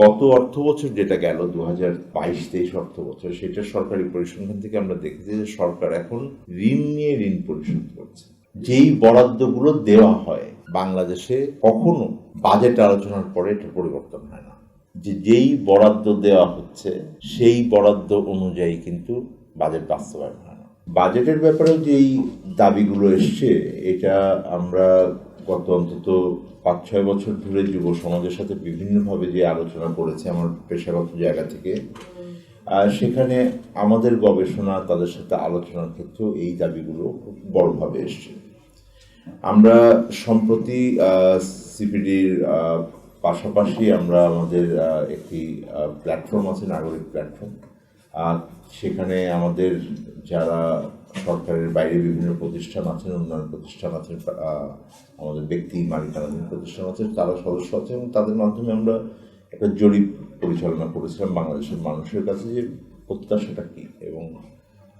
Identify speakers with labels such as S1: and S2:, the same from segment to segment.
S1: গত অর্থ বছর যেটা গেল দু হাজার বাইশ তেইশ অর্থ বছর সেটা সরকারি পরিসংখ্যান থেকে আমরা দেখেছি যে সরকার এখন ঋণ নিয়ে ঋণ পরিশোধ করছে। যেই বরাদ্দগুলো দেওয়া হয়, বাংলাদেশে কখনো বাজেট আলোচনার পরে এটা পরিবর্তন হয় না। যে যেই বরাদ্দ দেওয়া হচ্ছে, সেই বরাদ্দ অনুযায়ী কিন্তু বাজেট বাস্তবায়ন হয় না। বাজেটের ব্যাপারেও যেই দাবিগুলো এসছে, এটা আমরা গত অন্তত পাঁচ ছয় বছর ধরে যুব সমাজের সাথে বিভিন্নভাবে যে আলোচনা করেছে আমার পেশাগত জায়গা থেকে সেখানে আমাদের গবেষণা, তাদের সাথে আলোচনার ক্ষেত্রেও এই দাবিগুলো খুব বড়ভাবে এসছে। আমরা সম্প্রতি সিপিডির পাশাপাশি আমরা আমাদের একটি প্ল্যাটফর্ম আছে, নাগরিক প্ল্যাটফর্ম। আর সেখানে আমাদের যারা সরকারের বাইরে বিভিন্ন প্রতিষ্ঠান আছেন উন্নয়ন প্রতিষ্ঠান আহ, আমাদের ব্যক্তি মালিকানাধীন প্রতিষ্ঠান আছে তারা সদস্য আছে এবং তাদের মাধ্যমে আমরা একটা জরিপ পরিচালনা করেছিলাম বাংলাদেশের মানুষের কাছে যে প্রত্যাশাটা কী? এবং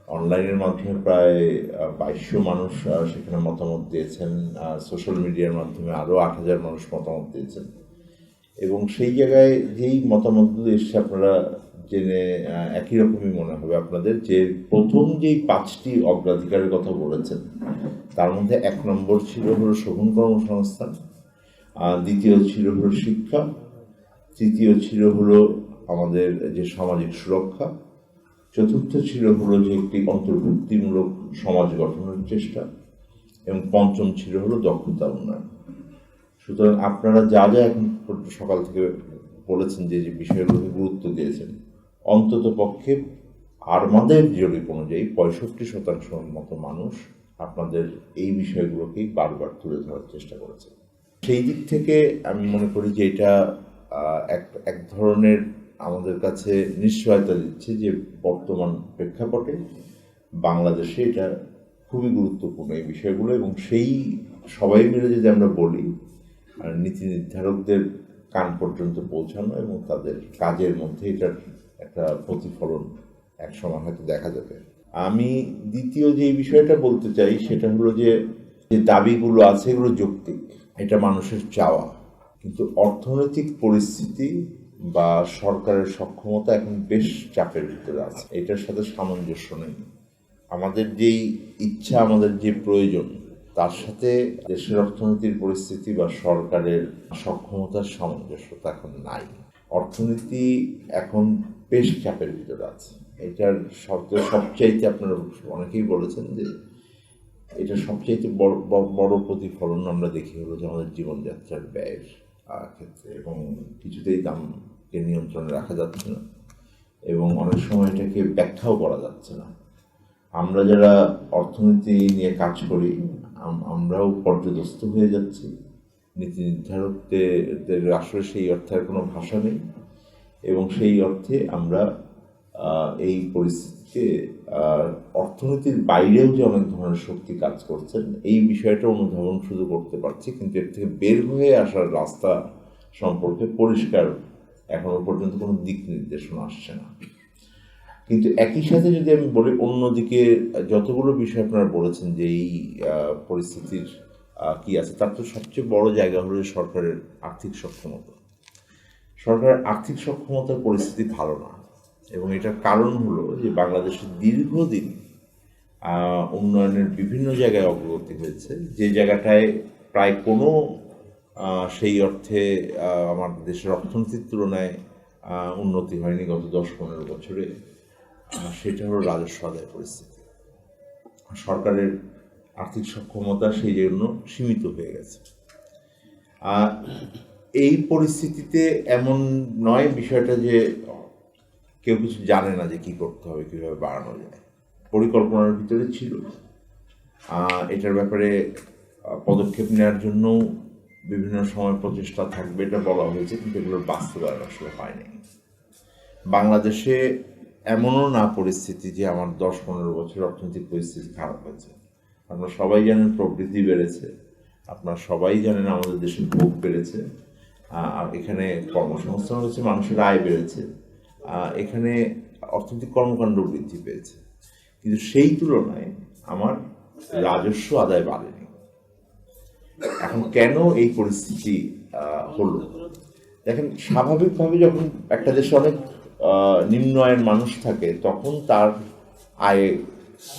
S1: অনলাইনের মাধ্যমে প্রায় বাইশশো মানুষ সেখানে মতামত দিয়েছেন সোশ্যাল মিডিয়ার মাধ্যমে আরও আট হাজার মানুষ মতামত দিয়েছেন। এবং সেই জায়গায় যেই মতামতগুলো এসছে আপনারা জেনে একই রকমই মনে হবে আপনাদের যে, প্রথম যেই পাঁচটি অগ্রাধিকারের কথা বলেছেন, তার মধ্যে এক নম্বর ছিল হলো শোভন কর্মসংস্থান দ্বিতীয় ছিল হলো শিক্ষা, তৃতীয় ছিল হলো আমাদের যে সামাজিক সুরক্ষা, চতুর্থ ছিল হলো যে একটি অন্তর্ভুক্তিমূলক সমাজ গঠনের চেষ্টা, এবং পঞ্চম ছিল হলো দক্ষতা উন্নয়ন। সুতরাং আপনারা যা যা এখন সকাল থেকে বলেছেন যে যে বিষয়গুলোকে গুরুত্ব দিয়েছেন অন্তত পক্ষে আমাদের জরিপ অনুযায়ী পঁয়ষট্টি শতাংশ মতো মানুষ আপনাদের এই বিষয়গুলোকেই বারবার তুলে ধরার চেষ্টা করেছে। সেই দিক থেকে আমি মনে করি যে এটা এক এক ধরনের আমাদের কাছে নিশ্চয়তা দিচ্ছে যে বর্তমান প্রেক্ষাপটে বাংলাদেশে এটা খুবই গুরুত্বপূর্ণ এই বিষয়গুলো এবং সেই সবাই মিলে যদি আমরা বলি নীতি নির্ধারকদের কান পর্যন্ত পৌঁছানো এবং তাদের কাজের মধ্যে এটার একটা প্রতিফলন এক সময় হয়তো দেখা যাবে। আমি দ্বিতীয় যে বিষয়টা বলতে চাই, সেটা হলো যে যে দাবিগুলো আছে, এগুলো যৌক্তিক। এটা মানুষের চাওয়া। কিন্তু অর্থনৈতিক পরিস্থিতি বা সরকারের সক্ষমতা এখন বেশ চাপের ভিতরে আছে। এটার সাথে সামঞ্জস্য নেই। আমাদের যেই ইচ্ছা, আমাদের যে প্রয়োজন, তার সাথে দেশের অর্থনীতির পরিস্থিতি বা সরকারের সক্ষমতার সামঞ্জস্যতা এখন নাই। অর্থনীতি এখন বেশ চাপের ভিতরে আছে। এটার সবচেয়ে সবচাইতে আপনারা অনেকেই বলেছেন যে এটা সবচাইতে বড়- বড় প্রতিফলন আমরা দেখি হলো যে আমাদের জীবনযাত্রার ব্যয়ের ক্ষেত্রে এবং কিছুতেই দামকে নিয়ন্ত্রণে রাখা যাচ্ছে না এবং অনেক সময় এটাকে ব্যাখ্যাও করা যাচ্ছে না। আমরা যারা অর্থনীতি নিয়ে কাজ করি আমরাও পর্যদস্ত হয়ে যাচ্ছি। নীতি নির্ধারকদের আসলে সেই অর্থের কোনো ভাষা নেই। এবং সেই অর্থে আমরা এই পরিস্থিতিতে আহ, অর্থনীতির বাইরেও যে অনেক ধরনের শক্তি কাজ করছেন এই বিষয়টা অনুধাবন শুধু করতে পারছি কিন্তু এর থেকে বের হয়ে আসার রাস্তা সম্পর্কে পরিষ্কার এখনও পর্যন্ত কোনো দিক নির্দেশনা আসছে না। কিন্তু একই সাথে যদি আমি বলি অন্যদিকে যতগুলো বিষয় আপনারা বলেছেন যে এই পরিস্থিতির কি আছে তার তো সবচেয়ে বড় জায়গা হলো সরকারের আর্থিক সক্ষমতা। সরকারের আর্থিক সক্ষমতার পরিস্থিতি ভালো না। এবং এটার কারণ হলো যে বাংলাদেশের দীর্ঘদিন উন্নয়নের বিভিন্ন জায়গায় অগ্রগতি হয়েছে। যে জায়গাটায় প্রায় কোনো সেই অর্থে আমার দেশের অর্থনীতির তুলনায় উন্নতি হয়নি গত দশ পনেরো বছরে। সেটা হলো রাজস্ব আদায় পরিস্থিতি। সরকারের আর্থিক সক্ষমতা সেই জন্য সীমিত হয়ে গেছে। এই পরিস্থিতিতে এমন নয় বিষয়টা যে কেউ কিছু জানে না যে কি করতে হবে, কীভাবে বাড়ানো যায়। পরিকল্পনার ভিতরে ছিল। এটার ব্যাপারে পদক্ষেপ নেওয়ার জন্য বিভিন্ন সময় প্রচেষ্টা থাকবে, এটা বলা হয়েছে, কিন্তু এগুলোর বাস্তবায়ন আসলে হয়নি। বাংলাদেশে এমনও না পরিস্থিতি যে আমার দশ পনেরো বছর অর্থনৈতিক পরিস্থিতি খারাপ হয়েছে। আপনারা সবাই জানেন প্রবৃদ্ধি বেড়েছে। আপনারা সবাই জানেন আমাদের দেশে ভোগ বেড়েছে। আর এখানে কর্মসংস্থান হয়েছে মানুষের আয় বেড়েছে এখানে অর্থনৈতিক কর্মকাণ্ড বৃদ্ধি পেয়েছে। কিন্তু সেই তুলনায় আমার রাজস্ব আদায় বাড়েনি। এখন কেন এই পরিস্থিতি হলো? দেখেন, স্বাভাবিকভাবে যখন একটা দেশে অনেক নিম্ন আয়ের মানুষ থাকে, তখন তার আয়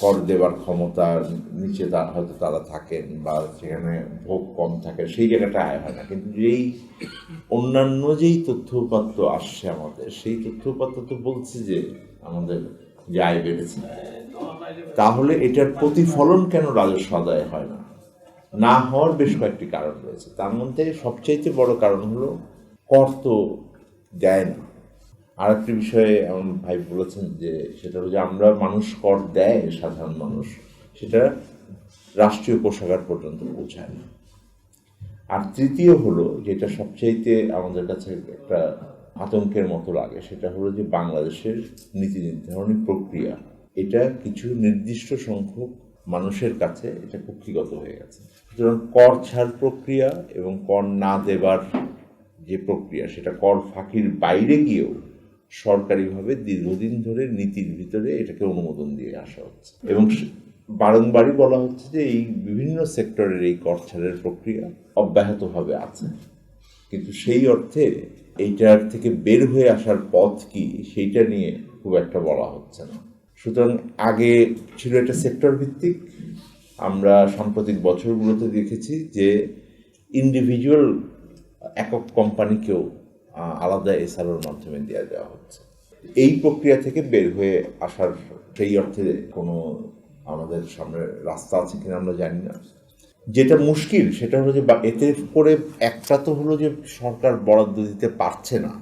S1: কর দেওয়ার ক্ষমতা নিচে তার হয়তো তারা থাকেন বা সেখানে ভোগ কম থাকে, সেই জায়গাটা আয় হয় না। কিন্তু যেই অন্যান্য যেই তথ্য আসছে আমাদের, সেই তথ্য তো বলছে যে আমাদের যে আয় বেড়েছে। তাহলে এটার প্রতিফলন কেন রাজস্ব আদায় হয় না? না হওয়ার বেশ কয়েকটি কারণ রয়েছে। তার মধ্যে সবচাইতে বড় কারণ হলো কর তো দেয় না। আর একটি বিষয়ে আমার ভাই বলেছেন যে সেটা হলো যে আমরা মানুষ কর দেয় সাধারণ মানুষ, সেটা রাষ্ট্রীয় কোষাগার পর্যন্ত পৌঁছায় না। আর তৃতীয় হলো যেটা সবচাইতে আমাদের কাছে একটা আতঙ্কের মতো লাগে, সেটা হলো যে বাংলাদেশের নীতি নির্ধারণী প্রক্রিয়া, এটা কিছু নির্দিষ্ট সংখ্যক মানুষের কাছে এটা কুক্ষিগত হয়ে গেছে। সুতরাং কর ছাড় প্রক্রিয়া এবং কর না দেবার যে প্রক্রিয়া, সেটা কর ফাঁকির বাইরে গিয়েও সরকারিভাবে দীর্ঘদিন ধরে নীতির ভিতরে এটাকে অনুমোদন দিয়ে আসা হচ্ছে। এবং বারংবারই বলা হচ্ছে যে এই বিভিন্ন সেক্টরের এই কর ছাড়ের প্রক্রিয়া অব্যাহতভাবে আছে। কিন্তু সেই অর্থে এইটার থেকে বের হয়ে আসার পথ কি সেইটা নিয়ে খুব একটা বলা হচ্ছে না। সুতরাং আগে ছিল এটা সেক্টর ভিত্তিক। আমরা সাম্প্রতিক বছরগুলোতে দেখেছি যে ইন্ডিভিজুয়াল একক কোম্পানিকেও আলাদা এসআরওর মাধ্যমে দেওয়া দেওয়া হচ্ছে। এই প্রক্রিয়া থেকে বের হয়ে আসার সেই অর্থে কোনো আমাদের সামনে রাস্তা আছে কিনা আমরা জানি না। যেটা মুশকিল সেটা হলো যে এতে করে একটা তো হলো যে সরকার বরাদ্দ দিতে পারছে না।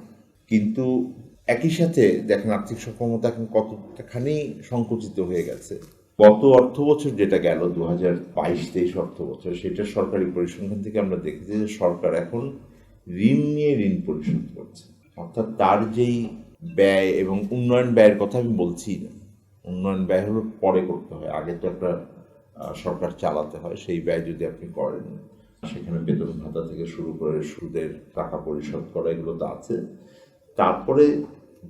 S1: কিন্তু একই সাথে দেখেন আর্থিক সক্ষমতা এখন কতখানি সংকুচিত হয়ে গেছে। গত অর্থ বছর যেটা গেল দু হাজার বাইশ তেইশ অর্থ বছর, সেটা সরকারি পরিসংখ্যান থেকে আমরা দেখেছি যে সরকার এখন ঋণ নিয়ে ঋণ পরিশোধ করছে। অর্থাৎ তার যেই ব্যয় এবং উন্নয়ন ব্যয়ের কথা আমি বলছি না। উন্নয়ন ব্যয় হলো পরে করতে হয়। আগে তো একটা সরকার চালাতে হয়, সেই ব্যয় যদি আপনি করেন। সেখানে বেতন ভাতা থেকে শুরু করে সুদের টাকা পরিশোধ করা, এগুলো তো আছে। তারপরে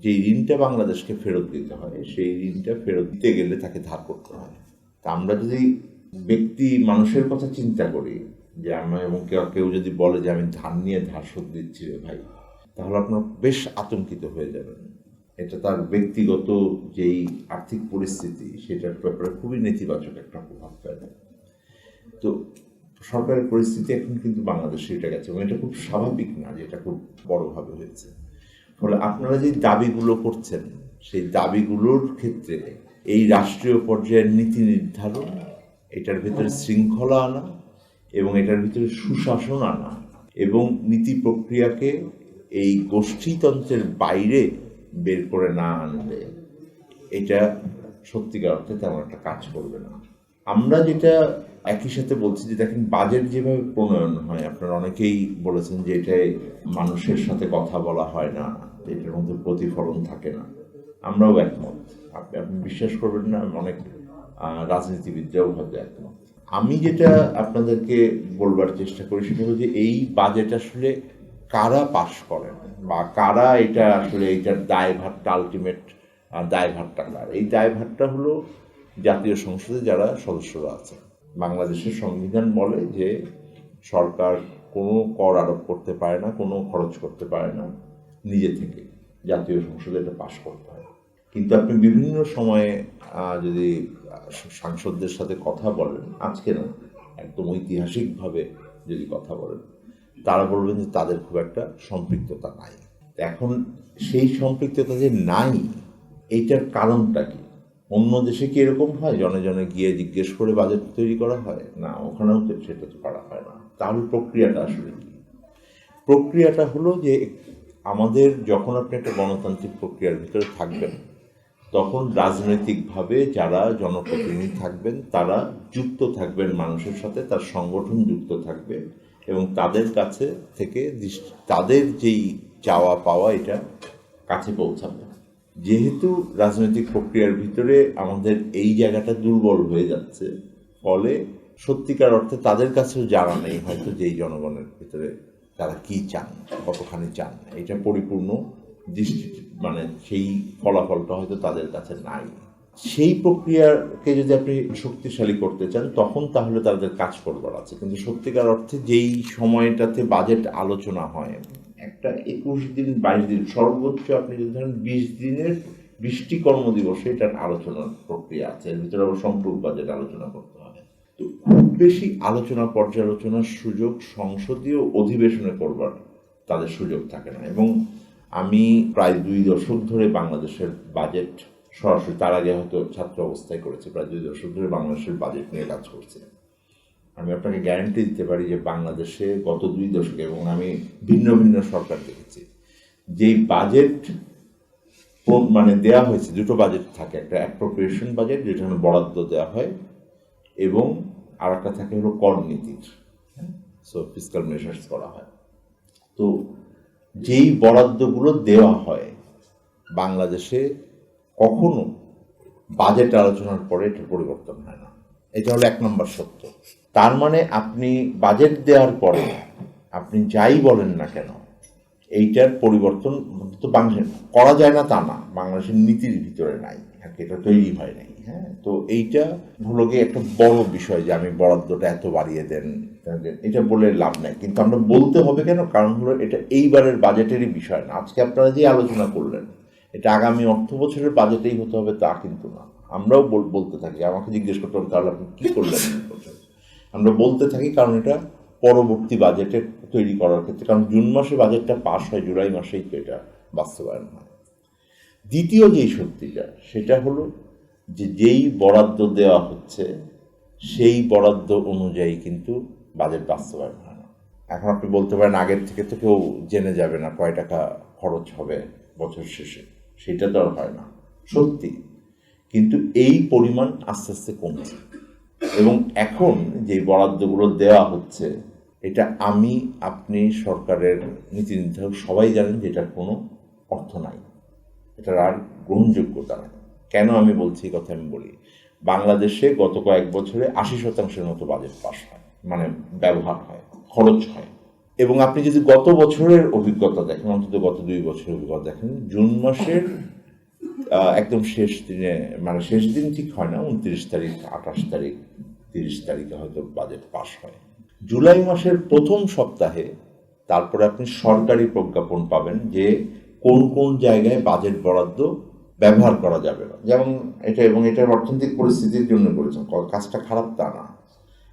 S1: যে ঋণটা বাংলাদেশকে ফেরত দিতে হয়, সেই ঋণটা ফেরত দিতে গেলে তাকে ধার করতে হয়। তা আমরা যদি ব্যক্তি, মানুষের কথা চিন্তা করি যে আমি এবং কেউ কেউ যদি বলে যে আমি ধান নিয়ে ধার দিচ্ছি রে ভাই, তাহলে আপনার বেশ আতঙ্কিত হয়ে যাবেন। এটা তার ব্যক্তিগত যেই আর্থিক পরিস্থিতি, সেটার ব্যাপারে খুবই নেতিবাচক একটা প্রভাব ফেলে। তো সরকারের পরিস্থিতি এখন কিন্তু বাংলাদেশে এটা গেছে, এবং এটা খুব স্বাভাবিক না যে এটা খুব বড়ভাবে হয়েছে। ফলে আপনারা যে দাবিগুলো করছেন, সেই দাবিগুলোর ক্ষেত্রে এই রাষ্ট্রীয় পর্যায়ের নীতি নির্ধারণ, এটার ভেতরে শৃঙ্খলা আনা এবং এটার ভিতরে সুশাসন আনা এবং নীতি প্রক্রিয়াকে এই গোষ্ঠীতন্ত্রের বাইরে বের করে না আনলে এটা সত্যিকার অর্থে তেমন একটা কাজ করবে না। আমরা যেটা একই সাথে বলছি যে দেখেন, বাজেট যেভাবে প্রণয়ন হয়, আপনারা অনেকেই বলেছেন যে এটায় মানুষের সাথে কথা বলা হয় না এটার মধ্যে প্রতিফলন থাকে না। আমরাও একমত। আপনি আপনি বিশ্বাস করবেন না, অনেক রাজনীতিবিদরাও হয়তো একমত। আমি যেটা আপনাদেরকে বলবার চেষ্টা করি সেটা যে এই বাজেট আসলে কারা পাশ করেন? বা কারা এটা আসলে এইটার দায়ভারটা আলটিমেট দায়ভারটা কার এই দায়ভারটা হলো জাতীয় সংসদে যারা সদস্যরা আছে বাংলাদেশের সংবিধান বলে যে সরকার কোনো কর আরোপ করতে পারে না, কোনো খরচ করতে পারে না, নিজে থেকে জাতীয় সংসদে এটা পাশ করতে হয়। কিন্তু আপনি বিভিন্ন সময়ে যদি সাংসদদের সাথে কথা বলেন, আজকে না, একদম ঐতিহাসিকভাবে যদি কথা বলেন, তারা বলবেন যে তাদের খুব একটা সম্পৃক্ততা নাই। এখন সেই সম্পৃক্ততা যে নাই এইটার কারণটা কি? অন্য দেশে কি এরকম হয়? জনে জনে গিয়ে জিজ্ঞেস করে বাজেট তৈরি করা হয়? না, ওখানেও তো সেটা তো করা হয় না। তাহলে প্রক্রিয়াটা আসলে কি? প্রক্রিয়াটা হলো যে আমাদের যখন আপনি একটা গণতান্ত্রিক প্রক্রিয়ার ভিতরে থাকবেন তখন রাজনৈতিকভাবে যারা জনপ্রতিনিধি থাকবেন, তারা যুক্ত থাকবেন, মানুষের সাথে তার সংগঠন যুক্ত থাকবে এবং তাদের কাছে থেকে তাদের যেই চাওয়া পাওয়া, এটা কাছে পৌঁছাবে। যেহেতু রাজনৈতিক প্রক্রিয়ার ভিতরে আমাদের এই জায়গাটা দুর্বল হয়ে যাচ্ছে, ফলে সত্যিকার অর্থে তাদের কাছেও জানা নেই, হয়তো যেই জনগণের ভিতরে তারা কি চান, কতখানি চান, এটা পরিপূর্ণ দৃষ্টি মানে সেই ফলাফলটা হয়তো তাদের কাছে নাই। সেই প্রক্রিয়াকে যদি আপনি শক্তিশালী করতে চান, তখন তাহলে তাদের কাজ করবার আছে। কিন্তু সত্যিকার অর্থে যেই সময়টাতে বাজেট আলোচনা হয়, একটা একুশ দিন, বাইশ দিন, সর্বোচ্চ আপনি যদি ধরেন বিশ দিনের বৃষ্টি কর্মদিবসে এটার আলোচনার প্রক্রিয়া আছে। এর ভিতরে আবার সম্পর্ক বাজেট আলোচনা করতে হবে। তো খুব বেশি আলোচনা, পর্যালোচনার সুযোগ সংসদীয় অধিবেশনে করবার তাদের সুযোগ থাকে না। এবং আমি প্রায় দুই দশক ধরে বাংলাদেশের বাজেট সরাসরি তার আগে হয়তো ছাত্র অবস্থায় করেছি, প্রায় দুই দশক ধরে বাংলাদেশের বাজেট নিয়ে কাজ করছি। আমি আপনাকে গ্যারান্টি দিতে পারি যে বাংলাদেশে গত দুই দশকে এবং আমি ভিন্ন ভিন্ন সরকার দেখেছি, যেই বাজেট মানে দেয়া হয়েছে, দুটো বাজেট থাকে, একটা অ্যাপ্রোপ্রিয়েশন বাজেট যেখানে বরাদ্দ দেওয়া হয় এবং আর একটা থাকে হলো কর নীতির সো ফিজিক্যাল মেজার্স করা হয়। তো যেই বরাদ্দগুলো দেওয়া হয়, বাংলাদেশে কখনো বাজেট আলোচনার পরে এটা পরিবর্তন হয় না। এটা হলো এক নম্বর সত্য। তার মানে আপনি বাজেট দেওয়ার পরে আপনি যাই বলেন না কেন, এইটার পরিবর্তন তো বাংলাদেশ করা যায় না তা না। বাংলাদেশের নীতির ভিতরে নাই। আর কি, এটা তৈরি হয় নাই হ্যাঁ? তো এইটা হলো গিয়ে একটা বড় বিষয় যে আমি বরাদ্দটা এত বাড়িয়ে দেন এটা বলে লাভ নাই। কিন্তু আমরা বলতে হবে কেন? কারণ হলো এটা এইবারের বাজেটেরই বিষয় না। আজকে আপনারা যে আলোচনা করলেন এটা আগামী অর্থ বছরের বাজেটেই হতে হবে তা কিন্তু না। আমরাও বল- বলতে থাকি। আমাকে জিজ্ঞেস করতে হবে তাহলে আপনি কী করলেন? আমরা বলতে থাকি কারণ এটা পরবর্তী বাজেটে তৈরি করার ক্ষেত্রে কারণ জুন মাসে বাজেটটা পাস হয় জুলাই মাসেই তো এটা বাস্তবায়ন হয়। দ্বিতীয় যেই সত্যিটা সেটা হলো যে যেই বরাদ্দ দেওয়া হচ্ছে, সেই বরাদ্দ অনুযায়ী কিন্তু বাজেট বাস্তবায়ন হয় না। এখন আপনি বলতে পারেন, আগের থেকে তো কেউ জেনে যাবে না কয় টাকা খরচ হবে বছর শেষে। সেটা তো আর হয় না, সত্যি। কিন্তু এই পরিমাণ আস্তে আস্তে কমছে। এবং এখন যে বরাদ্দগুলো দেওয়া হচ্ছে, এটা আমি, আপনি, সরকারের নীতি নির্ধারক সবাই জানেন যে এটার কোনো অর্থ নাই। এটার আর গ্রহণযোগ্যতা নাই। কেন আমি বলছি এই কথা আমি বলি? বাংলাদেশে গত কয়েক বছরে আশি শতাংশের মতো বাজেট পাস হয় মানে ব্যবহার হয়, খরচ হয়। এবং আপনি যদি গত বছরের অভিজ্ঞতা দেখেন, অন্তত গত দুই বছরের অভিজ্ঞতা দেখেন, জুন মাসের একদম শেষ দিনে মানে শেষ দিন ঠিক হয় না, উনত্রিশ তারিখ, আঠাশ তারিখ, তিরিশ তারিখে হয়তো বাজেট পাস হয়। জুলাই মাসের প্রথম সপ্তাহে তারপরে আপনি সরকারি প্রজ্ঞাপন পাবেন যে কোন কোন জায়গায় বাজেট বরাদ্দ ব্যবহার করা যাবে না। যেমন এটা এবং এটার অর্থনৈতিক পরিস্থিতির জন্য করেছেন। কাজটা খারাপ তা না।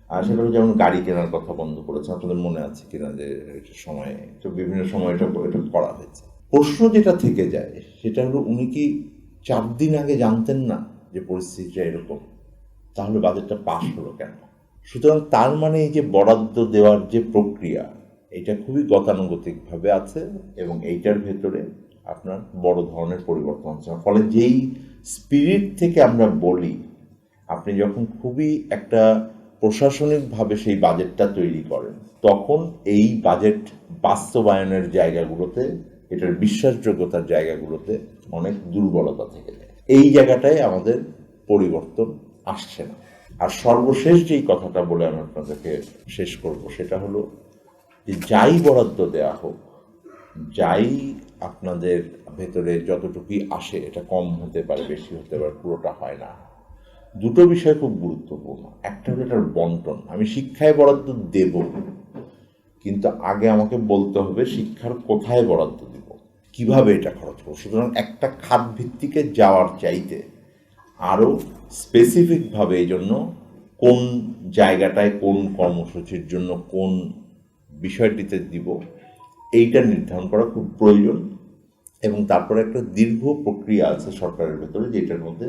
S1: আর সেটা যেমন গাড়ি কেনার কথা বন্ধ করেছে, আপনাদের মনে আছে কিনা যে এটা সময় তো বিভিন্ন সময় এটা এটা করা হয়েছে। প্রশ্ন যেটা থেকে যায়, সেটা হলো উনি কি চার দিন আগে জানতেন না যে পরিস্থিতিটা এরকম? তাহলে বাজেটটা পাশ হলো কেন? সুতরাং তার মানে এই যে বরাদ্দ দেওয়ার যে প্রক্রিয়া এটা খুবই গতানুগতিকভাবে আছে এবং এইটার ভেতরে আপনার বড় ধরনের পরিবর্তন হচ্ছে। ফলে যেই স্পিরিট থেকে আমরা বলি, আপনি যখন খুবই একটা প্রশাসনিকভাবে সেই বাজেটটা তৈরি করেন, তখন এই বাজেট বাস্তবায়নের জায়গাগুলোতে, এটার বিশ্বাসযোগ্যতার জায়গাগুলোতে অনেক দুর্বলতা থেকে যায়। এই জায়গাটায় আমাদের পরিবর্তন আসছে না। আর সর্বশেষ যেই কথাটা বলে আমি আপনাদেরকে শেষ করব, সেটা হলো যাই বরাদ্দ দেওয়া হোক, যাই আপনাদের ভেতরে যতটুকুই আসে, এটা কম হতে পারে, বেশি হতে পারে, পুরোটা হয় না। দুটো বিষয় খুব গুরুত্বপূর্ণ। একটা হলো এটার বন্টন। আমি শিক্ষায় বরাদ্দ দেব, কিন্তু আগে আমাকে বলতে হবে শিক্ষার কোথায় বরাদ্দ দিব, কীভাবে এটা খরচ করব। সুতরাং একটা খাত ভিত্তিকে যাওয়ার চাইতে আরও স্পেসিফিকভাবে এই জন্য কোন জায়গাটায় কোন কর্মসূচির জন্য কোন বিষয়টিতে দিব, এইটা নির্ধারণ করা খুব প্রয়োজন এবং তারপরে একটা দীর্ঘ প্রক্রিয়া আছে সরকারের ভেতরে যেটার মধ্যে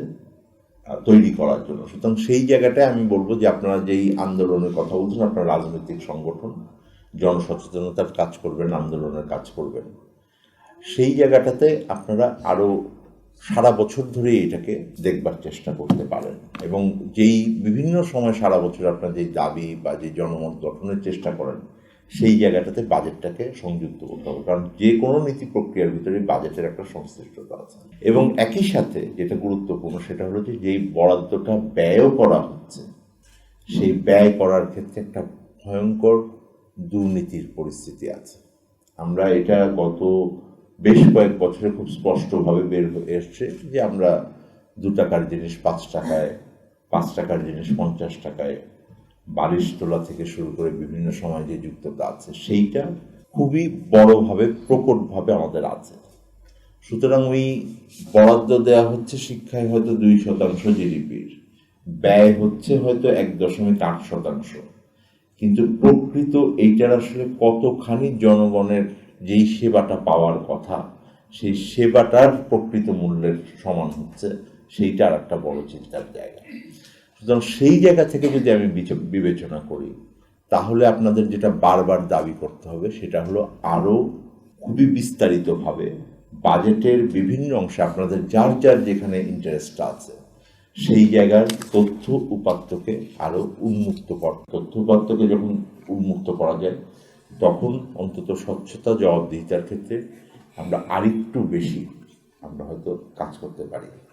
S1: তৈরি করার জন্য। সুতরাং সেই জায়গাটায় আমি বলব যে আপনারা যেই আন্দোলনের কথা বলছেন, আপনারা রাজনৈতিক সংগঠন, জনসচেতনতার কাজ করবেন, আন্দোলনের কাজ করবেন, সেই জায়গাটাতে আপনারা আরও সারা বছর ধরে এটাকে দেখবার চেষ্টা করতে পারেন এবং যেই বিভিন্ন সময় সারা বছর আপনার যেই দাবি বা যে জনমত গঠনের চেষ্টা করেন সেই জায়গাটাতে বাজেটটাকে সংযুক্ত করতে হবে। কারণ যে কোনো নীতি প্রক্রিয়ার ভিতরে বাজেটের একটা সংশ্লিষ্টতা আছে। এবং একই সাথে যেটা গুরুত্বপূর্ণ সেটা হলো যে, যেই বরাদ্দটা ব্যয়ও করা হচ্ছে, সেই ব্যয় করার ক্ষেত্রে একটা ভয়ঙ্কর দুর্নীতির পরিস্থিতি আছে। আমরা এটা গত বেশ কয়েক বছরে খুব স্পষ্টভাবে বের হয়ে এসছে যে, আমরা দু টাকার জিনিস পাঁচ টাকায়, পাঁচ টাকার জিনিস পঞ্চাশ টাকায় বালিশ তোলা থেকে শুরু করে বিভিন্ন সময় যে যুক্ততা আছে, সেইটা খুবই বড়ভাবে, প্রকটভাবে আমাদের আছে। সুতরাং ওই বরাদ্দ দেওয়া হচ্ছে শিক্ষায় হয়তো দুই শতাংশ জিডিপির, ব্যয় হচ্ছে হয়তো এক দশমিক আট শতাংশ। কিন্তু প্রকৃত এইটার আসলে কতখানি জনগণের যেই সেবাটা পাওয়ার কথা, সেই সেবাটার প্রকৃত মূল্যের সমান হচ্ছে, সেইটা আর একটা বড় চিন্তার জায়গা। সুতরাং সেই জায়গা থেকে যদি আমি বিচ- বিবেচনা করি, তাহলে আপনাদের যেটা বারবার দাবি করতে হবে, সেটা হলো আরও খুবই বিস্তারিতভাবে বাজেটের বিভিন্ন অংশে আপনাদের যার যার যেখানে ইন্টারেস্টটা আছে, সেই জায়গার তথ্য উপাত্তকে আরও উন্মুক্ত কর, তথ্য উপাত্তকে যখন উন্মুক্ত করা যায়, তখন অন্তত স্বচ্ছতা, জবাবদিহিতার ক্ষেত্রে আমরা আরেকটু বেশি আমরা হয়তো কাজ করতে পারি।